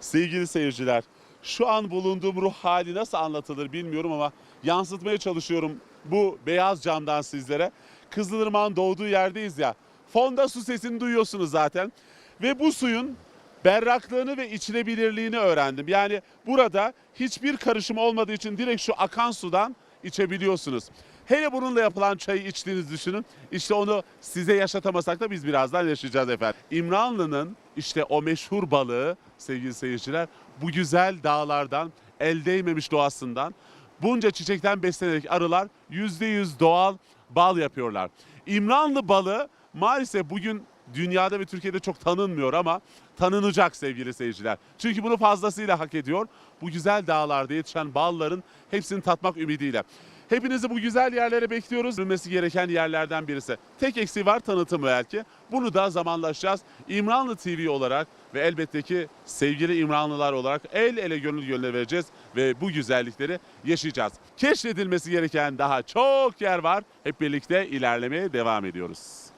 Sevgili seyirciler, şu an bulunduğum ruh hali nasıl anlatılır bilmiyorum ama yansıtmaya çalışıyorum bu beyaz camdan sizlere. Kızılırmak'ın doğduğu yerdeyiz ya. Fonda su sesini duyuyorsunuz zaten. Ve bu suyun berraklığını ve içilebilirliğini öğrendim. Yani burada hiçbir karışım olmadığı için direkt şu akan sudan içebiliyorsunuz. Hele bununla yapılan çayı içtiğinizi düşünün. İşte onu size yaşatamasak da biz birazdan yaşayacağız efendim. İmranlı'nın işte o meşhur balığı sevgili seyirciler bu güzel dağlardan el değmemiş doğasından bunca çiçekten beslenerek arılar %100 doğal bal yapıyorlar. İmranlı balığı maalesef bugün dünyada ve Türkiye'de çok tanınmıyor ama tanınacak sevgili seyirciler. Çünkü bunu fazlasıyla hak ediyor. Bu güzel dağlarda yetişen balların hepsini tatmak ümidiyle. Hepinizi bu güzel yerlere bekliyoruz. Bilmesi gereken yerlerden birisi. Tek eksiği var tanıtım belki. Bunu da zamanlaşacağız. İmranlı TV olarak ve elbette ki sevgili İmranlılar olarak el ele gönül gönüle vereceğiz ve bu güzellikleri yaşayacağız. Keşfedilmesi gereken daha çok yer var. Hep birlikte ilerlemeye devam ediyoruz.